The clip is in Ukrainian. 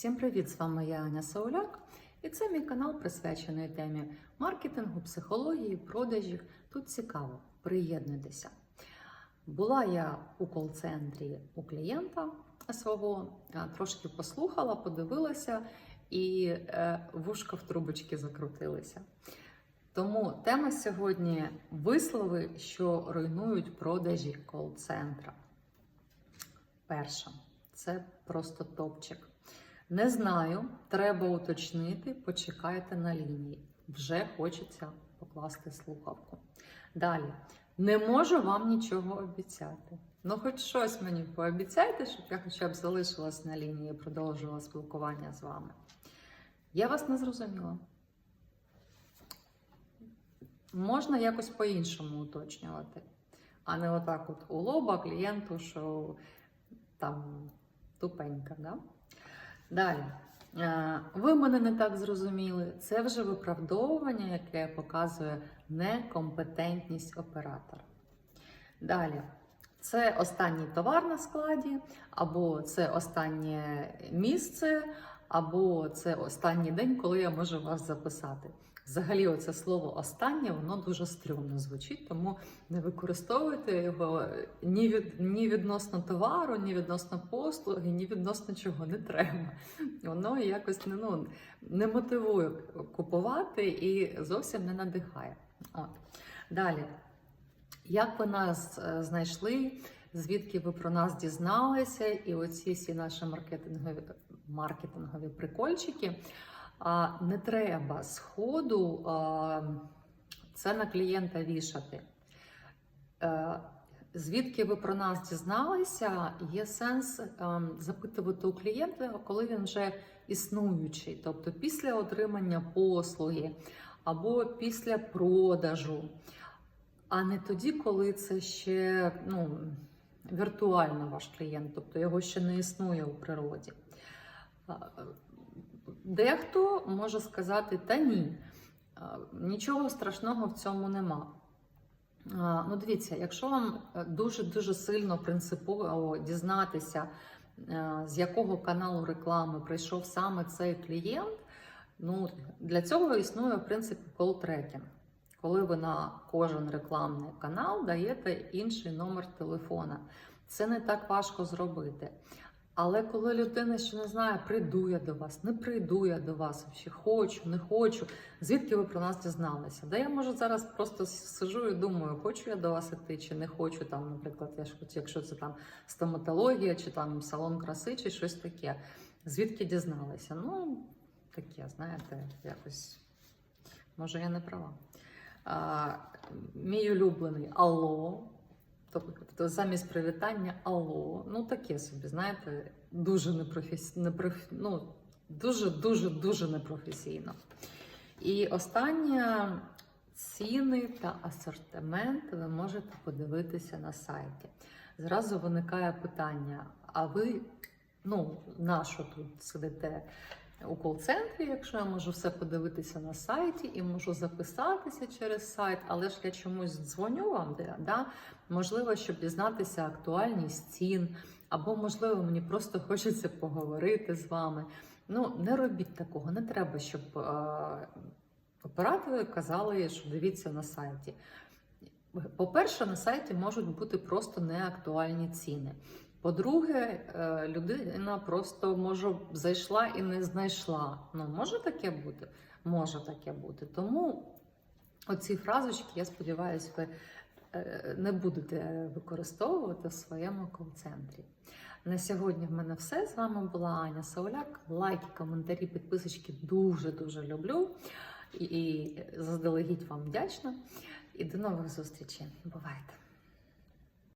Всім привіт! З вами я Аня Сауляк, і це мій канал присвячений темі маркетингу, психології, продажів. Тут цікаво, приєднуйтеся. Була я у кол-центрі у клієнта свого, трошки послухала, подивилася, і е, вушка в трубочки закрутилися. Тому тема сьогодні вислови, що руйнують продажі кол-центра. Перша це просто топчик. Не знаю, треба уточнити, почекайте на лінії. Вже хочеться покласти слухавку. Далі, не можу вам нічого обіцяти. Ну, хоч щось мені пообіцяйте, щоб я хоча б залишилась на лінії і продовжувала спілкування з вами. Я вас не зрозуміла. Можна якось по-іншому уточнювати, а не отак от у лоба клієнту, що там тупенька. Да? Далі. Е, Ви мене не так зрозуміли. Це вже виправдовування, яке показує некомпетентність оператора. Далі. Це останній товар на складі, або це останнє місце, або це останній день, коли я можу вас записати. Взагалі, оце слово останнє, воно дуже стрьомно звучить, тому не використовуйте його ні від ні відносно товару, ні відносно послуги, ні відносно чого не треба. Воно якось не, ну, не мотивує купувати і зовсім не надихає. От. Далі. Як ви нас е, знайшли, звідки ви про нас дізналися, і оці всі наші маркетингові, маркетингові прикольчики. Не треба з ходу а, це на клієнта вішати. Е, Звідки ви про нас дізналися, є сенс е, запитувати у клієнта, коли він вже існуючий, тобто після отримання послуги або після продажу, а не тоді, коли це ще ну, віртуально ваш клієнт, тобто його ще не існує у природі. Дехто може сказати, та ні, нічого страшного в цьому нема. Ну, дивіться, якщо вам дуже-дуже сильно принципово дізнатися, е, з якого каналу реклами прийшов саме цей клієнт, ну, для цього існує в принципі кол-трекінг. Коли ви на кожен рекламний канал даєте інший номер телефона. Це не так важко зробити. Але коли людина ще не знає, прийду я до вас, не прийду я до вас, чи хочу, не хочу, звідки ви про нас дізналися? Да я може зараз просто сижу і думаю, хочу я до вас іти, чи не хочу там, наприклад, я ж хочу, якщо це там стоматологія, чи там салон краси, чи щось таке. Звідки дізналися? Ну, таке, знаєте, якось може я не права. А, Мій улюблений алло. Тобто замість привітання алло, ну таке собі, знаєте, дуже непрофесійно, непроф... ну, дуже, дуже, дуже непрофесійно. І останнє ціни та асортимент ви можете подивитися на сайті. Зразу виникає питання: а ви, ну, на що тут сидите? У кол-центрі, якщо я можу все подивитися на сайті і можу записатися через сайт, але ж я чомусь дзвоню вам, да? можливо, щоб дізнатися актуальність цін, або, можливо, мені просто хочеться поговорити з вами. Ну, не робіть такого, не треба, щоб е оператори казали, що дивіться на сайті. По-перше, на сайті можуть бути просто неактуальні ціни. По-друге, е, людина просто може зайшла і не знайшла. Ну, може таке бути? Може таке бути. Тому оці фразочки, я сподіваюся, ви е, не будете використовувати в своєму кол-центрі. На сьогодні в мене все. З вами була Аня Сауляк. Лайки, коментарі, підписочки дуже-дуже люблю. І заздалегідь вам вдячна. І до нових зустрічей. Бувайте!